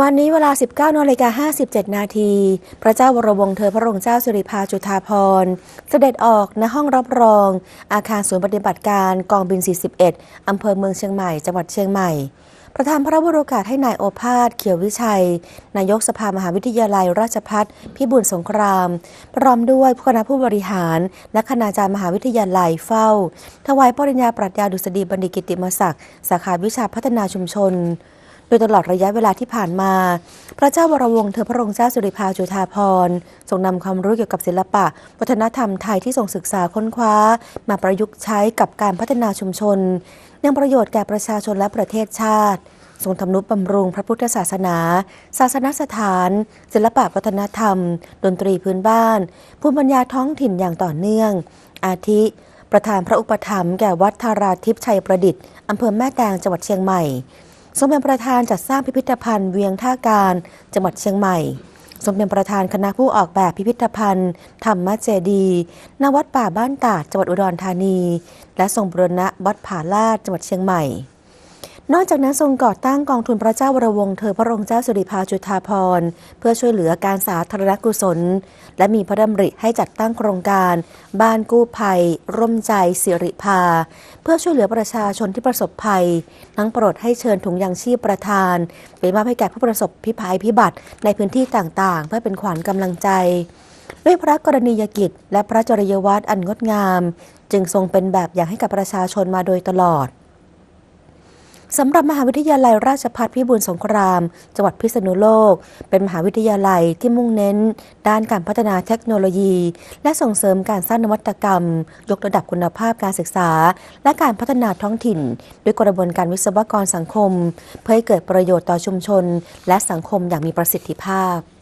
วันนี้เวลา 19นาฬิกา57 นาที พระเจ้าวรวงศ์เธอพระองค์เจ้าสิริภาจุฑาภรเสด็จออกณห้องรับรอง อาคารศูนย์ปฏิบัติการกองบิน 41 อำเภอเมืองเชียงใหม่ จังหวัดเชียงใหม่ ประธานพระวโรกาสให้นายโอภาส เขียววิชัย นายกสภามหาวิทยาลัยราชพัฒพิบูลสงคราม พร้อมด้วยคณะผู้บริหาร และคณาจารย์มหาวิทยาลัยเฝ้า ถวายปริญญาปรัชญาดุษฎีบัณฑิตกิติมศักดิ์สาขาวิชาพัฒนาชุมชน โดยตลอดระยะเวลาที่ผ่านมา พระเจ้าวรวงศ์เธอพระองค์เจ้าสุริภาจุฑาภรทรงนำความรู้เกี่ยวกับศิลปะ วัฒนธรรมไทยที่ทรงศึกษาค้นคว้า มาประยุกต์ใช้กับการพัฒนาชุมชนยังประโยชน์แก่ประชาชนและประเทศชาติทรงทำนุบำรุงพระพุทธศาสนา ศาสนสถาน ศิลปะวัฒนธรรม ดนตรีพื้นบ้าน ภูมิปัญญาท้องถิ่นอย่างต่อเนื่อง อาทิ ประธานพระอุปถัมภ์แก่วัดธาราทิพย์ชัยประดิษฐ์อำเภอแม่แตงจังหวัดเชียงใหม่ สมเป็นประธานจัดสร้างพิพิธภัณฑ์เวียงท่าการ จังหวัดเชียงใหม่ สมเป็นประธานคณะผู้ออกแบบพิพิธภัณฑ์ ธรรมเจดีณวัดป่าบ้านตาดจังหวัดอุดรธานี และทรงบรณะวัดผาลาดจังหวัดเชียงใหม่ นอกจากนั้นทรงก่อตั้งกองทุนพระเจ้าวรวงเธอพระองค์เจ้าสุริภาจุฑาภรณ์ เพื่อช่วยเหลือการสาธารณกุศล และมีพระดำริให้จัดตั้งโครงการ บ้านกู้ภัย ร่มใจสิริภา เพื่อช่วยเหลือประชาชนที่ประสบภัย ทั้งโปรดให้เชิญถุงยางชีพประทานไปมอบให้แก่ผู้ประสบพิภัยพิบัติในพื้นที่ต่างๆ เพื่อเป็นขวัญกำลังใจ ด้วยพระกรณียกิจ และพระจริยวัตรอันงดงาม จึงทรงเป็นแบบอย่างให้กับประชาชนมาโดยตลอด สำหรับมหาวิทยาลัยราชภัฏพิบูลสงคราม จังหวัดพิษณุโลก เป็นมหาวิทยาลัยที่มุ่งเน้น ด้านการพัฒนาเทคโนโลยี และส่งเสริมการสร้างนวัตกรรม ยกระดับคุณภาพการศึกษา และการพัฒนาท้องถิ่น ด้วยกระบวนการวิศวกรสังคม เพื่อให้เกิดประโยชน์ต่อชุมชน และสังคมอย่างมีประสิทธิภาพ